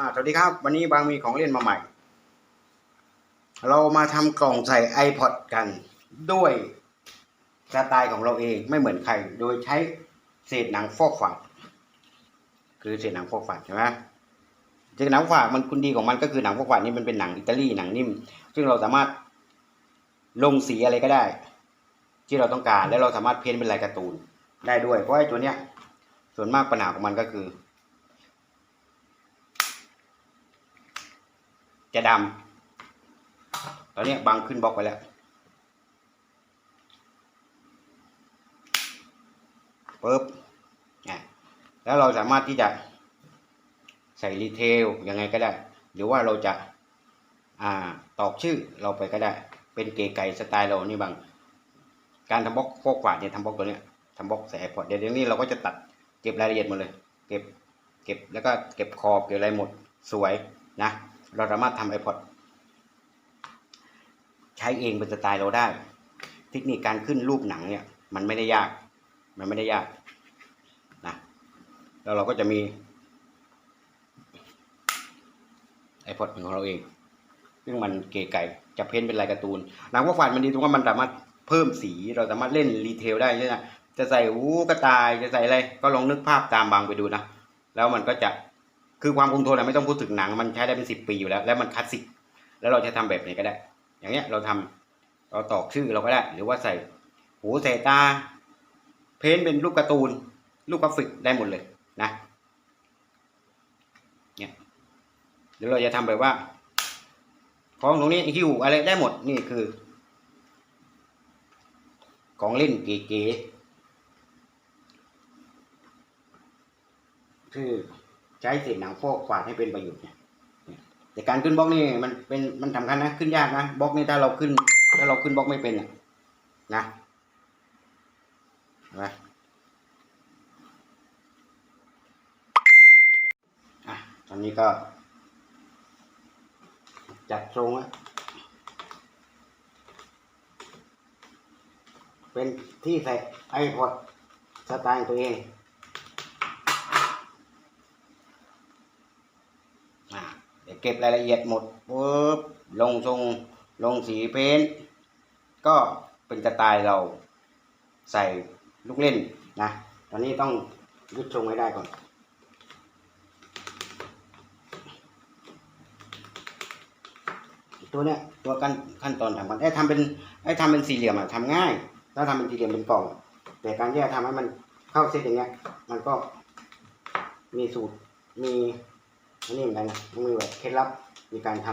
อ่าสวัสดีครับ วันนี้บางมีของเล่นมาใหม่ เรามาทำกล่องใส่ iPod กันด้วยสไตล์ของเราเองไม่เหมือนใคร โดยใช้เศษหนังฟอกฝาดคือเศษหนังฟอกฝาดใช่ไหมเศษหนังฝาดมันคุณดีของมันก็คือหนังฟอกฝาดนี่มันเป็นหนังอิตาลีหนังนิ่ม ซึ่งเราสามารถลงสีอะไรก็ได้ ที่เราต้องการแล้วเราสามารถเพ้นเป็นลายการ์ตูนได้ด้วยเพราะไอ้ตัวเนี้ย ส่วนมากปัญหาของมันก็คือ จะดำตอนนี้บังขึ้นบล็อกไปแล้วปึ๊บอะแล้วเราสามารถที่จะใส่รีเทลยังไงก็ได้ หรือว่าเราจะอ่าตอกชื่อเราไปก็ได้ เป็นเก๋ไก่สไตล์เรานี่บาง การทำบล็อกโฟกฝาดเนี่ยทำบล็อกตัวเนี้ยทำบล็อกใส่ไอพอดเดี๋ยวนี้เราก็จะตัดเก็บรายละเอียดหมดเลย เก็บเก็บแล้วก็เก็บขอบเก็บอะไรหมดสวยนะ เราสามารถทำไอพอดใช้เองเป็นสไตล์เราได้ เทคนิคการขึ้นรูปหนังเนี่ย มันไม่ได้ยาก มันไม่ได้ยากนะแล้วเราก็จะมีไอพอดของเราเอง ซึ่งมันเก๋ไก่จะเพ้นเป็นลายการ์ตูนหนังว่าฝันมันดีตรงว่ามันสามารถเพิ่มสีเราสามารถเล่นรีเทลได้ใช่ไหมจะใส่หูกระต่ายจะใส่อะไรก็ลองนึกภาพตามบางไปดูนะ แล้วมันก็จะ คือความคงทนอะไม่ต้องพูดถึงหนังมันใช้ได้เป็นสิบปีอยู่แล้ว แล้วมันคลาสสิก แล้วเราจะทำแบบไหนก็ได้ อย่างเนี้ยเราทำเราตอกชื่อเราก็ได้ หรือว่าใส่หูใส่ตา เพ้นเป็นรูปการ์ตูน รูปกราฟิกได้หมดเลยนะเนี่ยหรือเราจะทำแบบว่าของตรงนี้หิ้วอะไรได้หมดนี่คือ ของเล่นเก๋ๆคือ ใช้เศษหนังฟอกฝาดให้เป็นประโยชน์เนี่ยแต่การขึ้นบล็อกนี่มันเป็นมันสำคัญนะขึ้นยากนะบล็อกนี่ถ้าเราขึ้น ถ้าเราขึ้นบล็อกไม่เป็นน่ะนะนไหมอะตอนนี้ก็ จัดทรงแล้วเป็นที่ใส่ไอพอดสไตล์ตัวเองอ่าเดี๋ยวเก็บรายละเอียดหมดปุ๊บลงทรงลงสีเพ้นท์ก็เป็นสไตล์เราใส่ลูกเล่นนะ ตอนนี้ต้องยึดทรงให้ได้ก่อน ตัวเนี้ยตัวขั้นขั้นตอนทำกันไอ้ทำเป็นไอ้ทำเป็นสี่เหลี่ยมอะทำง่ายถ้าทำเป็นสี่เหลี่ยมเป็นกล่อง แต่การแยกทำให้มันเข้าเซตอย่างเงี้ย มันก็มีสูตรมี นี่เหมือนกันนะมันมีแบบเคล็ดลับในการท